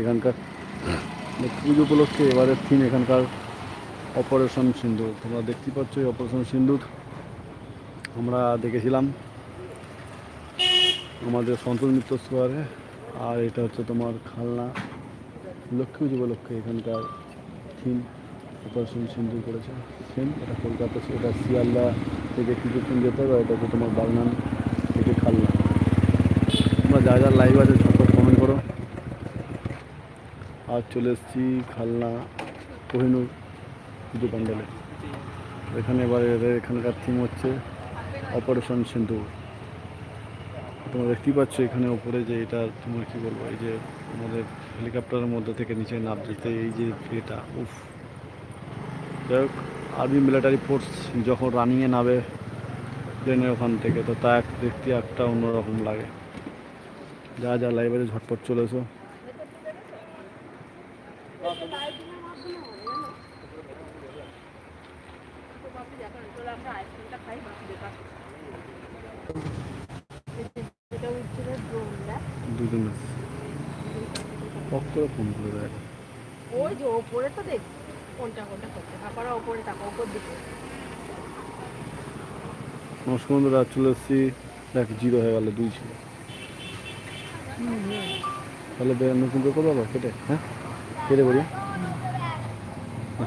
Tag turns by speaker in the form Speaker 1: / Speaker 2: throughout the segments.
Speaker 1: এখানকার পুজো উপলক্ষে এবারের থিম এখানকার অপারেশন সিন্দুর তোমরা দেখতে পাচ্ছ এই অপারেশন সিন্দুর আমরা দেখেছিলাম আমাদের সন্তোষ মিত্র স্কোয়ারে আর এটা হচ্ছে তোমার খালনা লক্ষ্মী পুজো উপলক্ষে এখানকার থিম অপারেশন সিন্দুর করেছে। থিম এটা কলকাতা এটা শিয়ালদা থেকে কিছুক্ষণ যেতে হবে এটা হচ্ছে তোমার বাগনান থেকে খালনা। তোমরা যা যা লাইভ আছে ঝটপট কমেন্ট করো। আজ চলে এসেছি খালনা কোহিনুর পুজো প্যান্ডেলে। এখানে এবারে এখানকার থিম হচ্ছে অপারেশন সিন্ধুর তোমরা দেখতেই পাচ্ছ এখানে ওপরে যে এটা তোমার কী বলব, এই যে আমাদের হেলিকপ্টারের মধ্যে থেকে নিচে নাম যেতে এই যে এটা, উফ। যাই হোক আর্মি মিলিটারি ফোর্স যখন রানিংয়ে নামে প্লেনের ওখান থেকে তো তা এক দেখতে একটা অন্যরকম লাগে। যা যা লাইব্রেরি ঝটপট চলে এসো দুজন পক করে ফোন করে দেয়
Speaker 2: ওই যে ওপরে তো দেখ কোনটা কোনটা করছে তারপরে ওপরে তাকো ওপর দিকে।
Speaker 1: নমস্কার বন্ধুরা চলে এসেছি। দেখ জিরো হয়ে গেল দুই ছিল। তাহলে নতুন করে করব আবার কেটে হ্যাঁ? কেটে বলি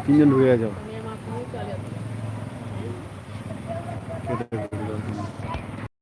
Speaker 1: তিনজন ঢুকে গেছে কেটে